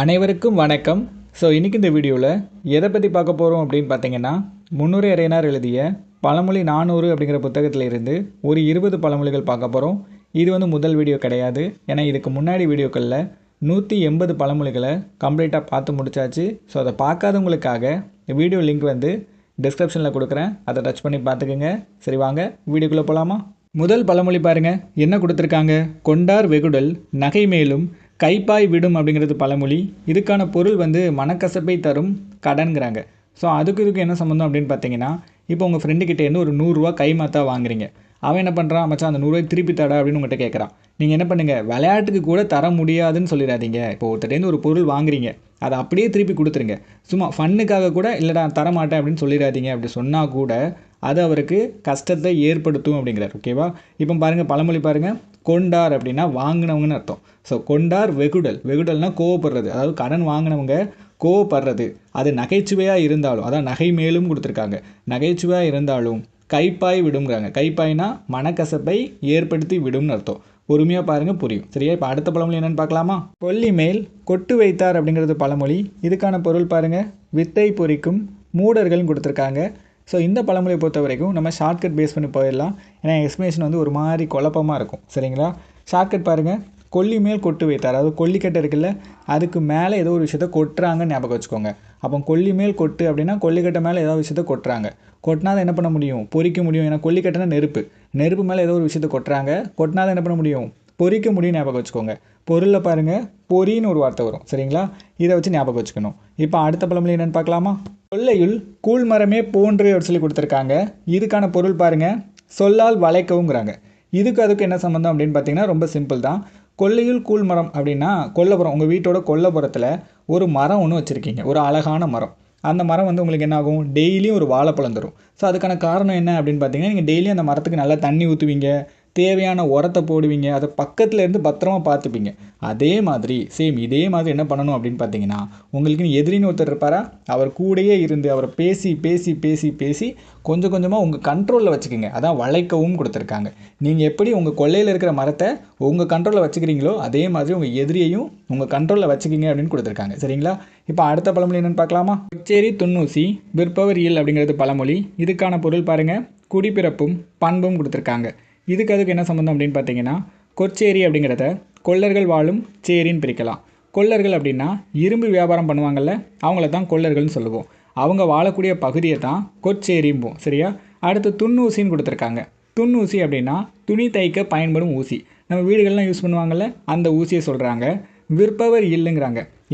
அனைவருக்கும் வணக்கம். ஸோ இன்றைக்கி இந்த வீடியோவில் எதை பற்றி பார்க்க போகிறோம் அப்படின்னு பார்த்தீங்கன்னா முன்னூறு அறையினர் எழுதிய பழமொழி நானூறு அப்படிங்கிற புத்தகத்தில் இருந்து ஒரு இருபது பழமொழிகள் பார்க்க போகிறோம் இது வந்து முதல் வீடியோ கிடையாது. ஏன்னா இதுக்கு முன்னாடி வீடியோக்களில் நூற்றி எண்பது பழமொழிகளை கம்ப்ளீட்டாக பார்த்து முடிச்சாச்சு. ஸோ அதை பார்க்காதவங்களுக்காக வீடியோ லிங்க் வந்து டிஸ்கிரிப்ஷனில் கொடுக்குறேன். அதை டச் பண்ணி பார்த்துக்குங்க. சரி வாங்க வீடியோக்குள்ளே போகலாமா முதல் பழமொழி பாருங்கள் என்ன கொடுத்துருக்காங்க? கொண்டார் வெகுடல் நகை மேலும் கைப்பாய் விடும் அப்படிங்கிறது பழமொழி. இதுக்கான பொருள் வந்து மனக்கசப்பை தரும் கடன்கிறாங்க. ஸோ அதுக்கு இதுக்கு என்ன சம்மந்தம் அப்படின்னு பார்த்தீங்கன்னா இப்போ உங்கள் ஃப்ரெண்டுக்கிட்ட இருந்து ஒரு நூறுரூவா கை மாத்தா வாங்குறீங்க. அவன் என்ன பண்ணுறான் மச்சான் அந்த நூறுரூவாய் திருப்பி தடா அப்படின்னு உங்கள்கிட்ட கேட்குறான் நீங்கள் என்ன பண்ணுங்கள் விளையாட்டுக்கு கூட தர முடியாதுன்னு சொல்லிடாதீங்க. இப்போ ஒருத்தட்டேருந்து ஒரு பொருள் வாங்குறீங்க. அதை அப்படியே திருப்பி கொடுத்துருங்க. சும்மா ஃபன்னுக்காக கூட இல்லைடா தரமாட்டேன் அப்படின்னு சொல்லிடாதீங்க. அப்படி சொன்னால் கூட அது அவருக்கு கஷ்டத்தை ஏற்படுத்தும் அப்படிங்கிறார். ஓகேவா இப்போ பாருங்கள் பழமொழி பாருங்கள் கொண்டார் அப்படின்னா வாங்கினவங்கன்னு அர்த்தம். ஸோ கொண்டார் வெகுடல். வெகுடல்னா கோவப்படுறது. அதாவது கடன் வாங்கினவங்க கோவப்படுறது. அது நகைச்சுவையாக இருந்தாலும் அதான் நகை மேலும் கொடுத்துருக்காங்க. நகைச்சுவையாக இருந்தாலும் கைப்பாய் விடுங்கிறாங்க கைப்பாய்னா மனக்கசப்பை ஏற்படுத்தி விடும்னு அர்த்தம். பொறுமையாக பாருங்கள் புரியும். சரியா? இப்போ அடுத்த பழமொழி என்னென்னு பார்க்கலாமா? கொல்லி மேல் கொட்டு வைத்தார் அப்படிங்கிறது பழமொழி. இதுக்கான பொருள் பாருங்கள் வித்தை பொறிக்கும் மூடர்கள்னு கொடுத்துருக்காங்க. ஸோ இந்த பழமொழியை பொறுத்த வரைக்கும் நம்ம ஷார்ட்கட் பேஸ் பண்ணி போயிடலாம். ஏன்னா எக்ஸ்பிளேஷன் வந்து ஒரு மாதிரி குழப்பமாக இருக்கும். சரிங்களா? ஷார்ட்கட் பாருங்கள் கொல்லி மேல் கொட்டு வைத்தார். அதாவது கொல்லிக்கட்டை இருக்குல்ல அதுக்கு மேலே ஏதோ ஒரு விஷயத்த கொட்டுறாங்கன்னு ஞாபகம் வச்சுக்கோங்க. அப்போ கொல்லி மேல் கொட்டு அப்படின்னா கொல்லிக்கட்டை மேலே ஏதோ விஷயத்த கொட்டுறாங்க. கொட்டினா என்ன பண்ண முடியும்? பொறிக்க முடியும். ஏன்னா கொல்லிக்கட்டைனா நெருப்பு. நெருப்பு மேலே ஏதோ ஒரு விஷயத்த கொட்டுறாங்க. கொட்டினா என்ன பண்ண முடியும்? பொறிக்க முடியும் ஞாபகம் வச்சுக்கோங்க. பொருளில் பாருங்கள் பொறின்னு ஒரு வார்த்தை வரும். சரிங்களா? இதை வச்சு ஞாபகம் வச்சுக்கணும். இப்போ அடுத்த பழமொழி என்னென்னு பார்க்கலாமா? கொல்லையுள் கூழ் மரமே போன்று அப்படின்னு சொல்லி கொடுத்துருக்காங்க. இதுக்கான பொருள் பாருங்கள் சொல்லால் வளைக்கவுங்கிறாங்க இதுக்கு அதுக்கு என்ன சம்மந்தம் அப்படின்னு பார்த்தீங்கன்னா ரொம்ப சிம்பிள் தான். கொல்லையுள் கூழ் மரம் அப்படின்னா கொல்லப்புறம் உங்கள் வீட்டோட கொல்லப்புறத்தில் ஒரு மரம் ஒன்று வச்சுருக்கீங்க. ஒரு அழகான மரம். அந்த மரம் வந்து உங்களுக்கு என்ன ஆகும்? டெய்லியும் ஒரு வாழைப்பழம் தரும். ஸோ அதுக்கான காரணம் என்ன அப்படின்னு பார்த்தீங்கன்னா நீங்கள் டெய்லியும் அந்த மரத்துக்கு நல்லா தண்ணி ஊற்றுவீங்க தேவையான உரத்தை போடுவீங்க அதை பக்கத்தில் இருந்து பத்திரமா பார்த்துப்பீங்க. அதே மாதிரி சேம் இதே மாதிரி என்ன பண்ணணும் அப்படின்னு பார்த்தீங்கன்னா உங்களுக்குன்னு எதிரின்னு ஒருத்தர் இருப்பாரா? அவர் கூடயே இருந்து அவரை பேசி பேசி பேசி பேசி கொஞ்சம் கொஞ்சமாக உங்கள் கண்ட்ரோலில் வச்சுக்கோங்க. அதான் வளைக்கவும் கொடுத்துருக்காங்க. நீங்கள் எப்படி உங்கள் கொள்ளையில் இருக்கிற மரத்தை உங்கள் கண்ட்ரோலில் வச்சுக்கிறீங்களோ அதே மாதிரி உங்கள் எதிரியையும் உங்கள் கண்ட்ரோலில் வச்சுக்கிங்க அப்படின்னு கொடுத்துருக்காங்க. சரிங்களா? இப்போ அடுத்த பழமொழி என்னென்னு பார்க்கலாமா? கொச்சேரி துண்ணூசி விற்பவர் இயல் அப்படிங்கிறது பழமொழி. இதுக்கான பொருள் பாருங்கள் குடிப்பிறப்பும் பண்பும் கொடுத்துருக்காங்க. இதுக்கு அதுக்கு என்ன சம்மந்தம் அப்படின்னு பார்த்தீங்கன்னா கொச்சேரி அப்படிங்கிறத கொள்ளர்கள் வாழும் சேரின்னு பிரிக்கலாம். கொள்ளர்கள் அப்படின்னா இரும்பு வியாபாரம் பண்ணுவாங்கள்ல அவங்கள தான் கொள்ளர்கள்னு சொல்லுவோம். அவங்க வாழக்கூடிய பகுதியை தான் கொச்சேரிம்போம் சரியா? அடுத்து துண்ணூசின்னு கொடுத்துருக்காங்க. துண்ணூசி அப்படின்னா துணி தைக்க பயன்படும் ஊசி. நம்ம வீடுகள்லாம் யூஸ் பண்ணுவாங்கள்ல அந்த ஊசியை சொல்கிறாங்க விற்பவர் இல்லைங்கிறாங்க.